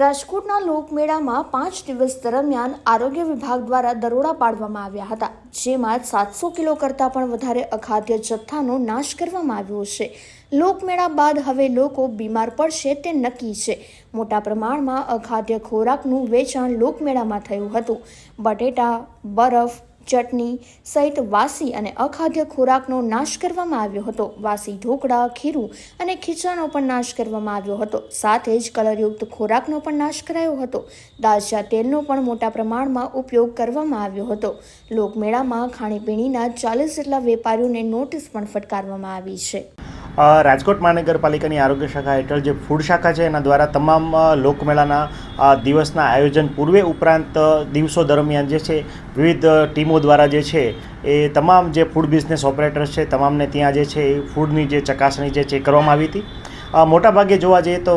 રાજકોટના લોકમેળામાં પાંચ દિવસ દરમિયાન આરોગ્ય વિભાગ દ્વારા દરોડા પાડવામાં આવ્યા હતા, જેમાં સાતસો કિલો કરતાં પણ વધારે અખાદ્ય જથ્થાનો નાશ કરવામાં આવ્યો છે. લોકમેળા બાદ હવે લોકો બીમાર પડશે તે નક્કી છે. મોટા પ્રમાણમાં અખાદ્ય ખોરાકનું વેચાણ લોકમેળામાં થયું હતું. બટેટા, બરફ ચટણી સહિત વાસી અને અખાદ્ય ખોરાકનો નાશ કરવામાં આવ્યો હતો. વાસી ઢોકળા, ખીરું અને ખીચાનો પણ નાશ કરવામાં આવ્યો હતો. સાથે જ કલરયુક્ત ખોરાકનો પણ નાશ કરાયો હતો. દાળચા તેલનો પણ મોટા પ્રમાણમાં ઉપયોગ કરવામાં આવ્યો હતો. લોકમેળામાં ખાણીપીણીના ચાલીસ જેટલા વેપારીઓને નોટિસ પણ ફટકારવામાં આવી છે. રાજકોટ મહાનગરપાલિકાની આરોગ્ય શાખા હેઠળ જે ફૂડ શાખા છે, એના દ્વારા તમામ લોકમેળાના દિવસના આયોજન પૂર્વે ઉપરાંત દિવસો દરમિયાન જે છે, વિવિધ ટીમો દ્વારા જે છે, એ તમામ જે ફૂડ બિઝનેસ ઓપરેટર્સ છે, તમામને ત્યાં જે છે, એ ફૂડની જે ચકાસણી જે છે કરવામાં આવી હતી. મોટાભાગે જોવા જઈએ તો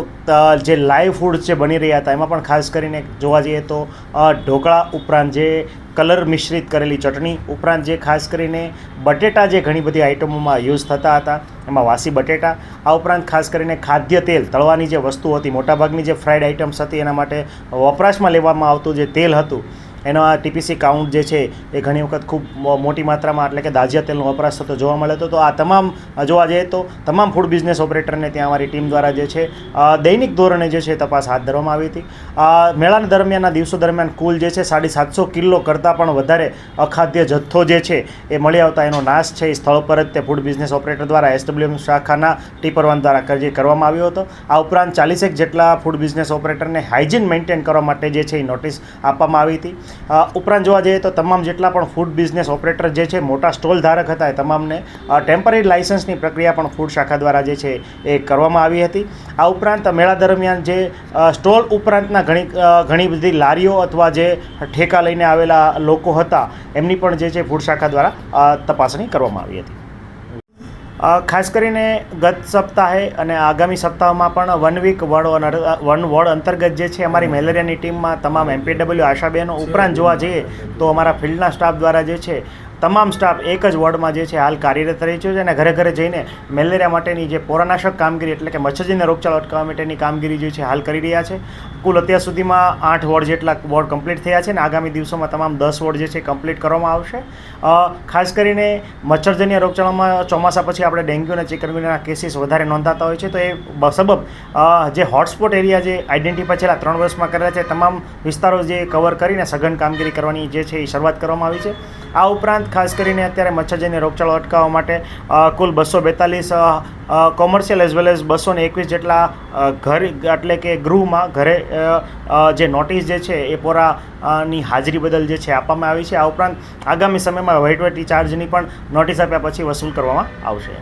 જે લાઈવ ફૂડ જે બની રહ્યા હતા, એમાં પણ ખાસ કરીને જોવા જઈએ તો ઢોકળા ઉપરાંત જે કલર મિશ્રિત કરેલી ચટણી ઉપરાંત જે ખાસ કરીને બટેટા જે ઘણી બધી આઇટમોમાં યુઝ થતા હતા, એમાં વાસી બટેટા, આ ઉપરાંત ખાસ કરીને ખાદ્ય તેલ, તળવાની જે વસ્તુ હતી, મોટાભાગની જે ફ્રાઈડ આઇટમ્સ હતી, એના માટે વપરાશમાં લેવામાં આવતું જે તેલ હતું એનો આ ટીપીસી કાઉન્ટ જે છે એ ઘણી વખત ખૂબ મોટી માત્રામાં એટલે કે દાજિયા તેલનો વપરાશ થતો જોવા મળે તો આ તમામ જોવા જઈએ તો તમામ ફૂડ બિઝનેસ ઓપરેટરને ત્યાં અમારી ટીમ દ્વારા જે છે દૈનિક ધોરણે જે છે તપાસ હાથ ધરવામાં આવી હતી. મેળાના દરમિયાનના દિવસો દરમિયાન કુલ જે છે સાડી સાતસો કિલો કરતાં પણ વધારે અખાદ્ય જથ્થો જે છે એ મળી આવતા એનો નાશ છે. એ સ્થળ પર જ તે ફૂડ બિઝનેસ ઓપરેટર દ્વારા એસડબ્લ્યુએમ શાખાના ટીપરવાન દ્વારા જે કરવામાં આવ્યો હતો. આ ઉપરાંત ચાલીસેક જેટલા ફૂડ બિઝનેસ ઓપરેટરને હાઇજીન મેન્ટેન કરવા માટે જે છે એ નોટિસ આપવામાં આવી હતી. ઉપરાંત જોવા જઈએ તો તમામ જેટલા પણ ફૂડ બિઝનેસ ઓપરેટર જે છે, મોટા સ્ટોલ ધારક હતા, એ તમામને ટેમ્પરરી લાઇસન્સની પ્રક્રિયા પણ ફૂડ શાખા દ્વારા જે છે, એ કરવામાં આવી હતી. આ ઉપરાંત મેળા દરમિયાન જે સ્ટોલ ઉપરાંતના ઘણી ઘણી બધી લારીઓ અથવા જે ઠેકા લઈને આવેલા લોકો હતા, એમની પણ જે છે ફૂડ શાખા દ્વારા તપાસણી કરવામાં આવી હતી. ખાસ કરીને ગત સપ્તાહે અને આગામી સપ્તાહમાં પણ one week ward one ward અંતર્ગત જે છે અમારી મેલેરિયાની ટીમમાં તમામ એમપીડબલ્યુ આશાબેનો ઉપરાંત જોવા જઈએ તો અમારા ફિલ્ડના સ્ટાફ દ્વારા જે છે તમામ સ્ટાફ એક જ વોર્ડમાં જે છે હાલ કાર્યરત રહી છે અને ઘરે ઘરે જઈને મેલેરિયા માટેની જે પોરાનાશક કામગીરી એટલે કે મચ્છરજીને રોગચાળો અટકાવવા માટેની કામગીરી જે છે હાલ કરી રહ્યા છે. કુલ અત્યાર સુધીમાં આઠ વોર્ડ જેટલા વોર્ડ કમ્પ્લીટ થયા છે અને આગામી દિવસોમાં તમામ દસ વોર્ડ જે છે કમ્પ્લીટ કરવામાં આવશે. ખાસ કરીને મચ્છરજન્ય રોગચાળામાં ચોમાસા પછી આપણે ડેન્ગ્યુ અને ચિકનગુનિયાના કેસીસ વધારે નોંધાતા હોય છે. તો એ સબબ જે હોટસ્પોટ એરિયા જે આઈડેન્ટિફાઈ છેલ્લા ત્રણ વર્ષમાં કરેલા છે તમામ વિસ્તારો જે કવર કરીને સઘન કામગીરી કરવાની જે છે એ શરૂઆત કરવામાં આવી છે. આ ઉપરાંત ખાસ કરીને અત્યારે મચ્છરજન્ય રોગચાળો અટકાવવા માટે કુલ બસો બેતાલીસ કોમર્શિયલ એઝ વેલ એઝ બસો ને એકવીસ જેટલા ઘર, એટલે કે ગૃહમાં ઘરે જે નોટિસ જે છે એ પોરા ની હાજરી બદલ જે છે આપવામાં આવી છે. આ ઉપરાંત આગામી સમયમાં વહીવટી ચાર્જની પણ નોટિસ આપ્યા પછી વસૂલ કરવામાં આવશે.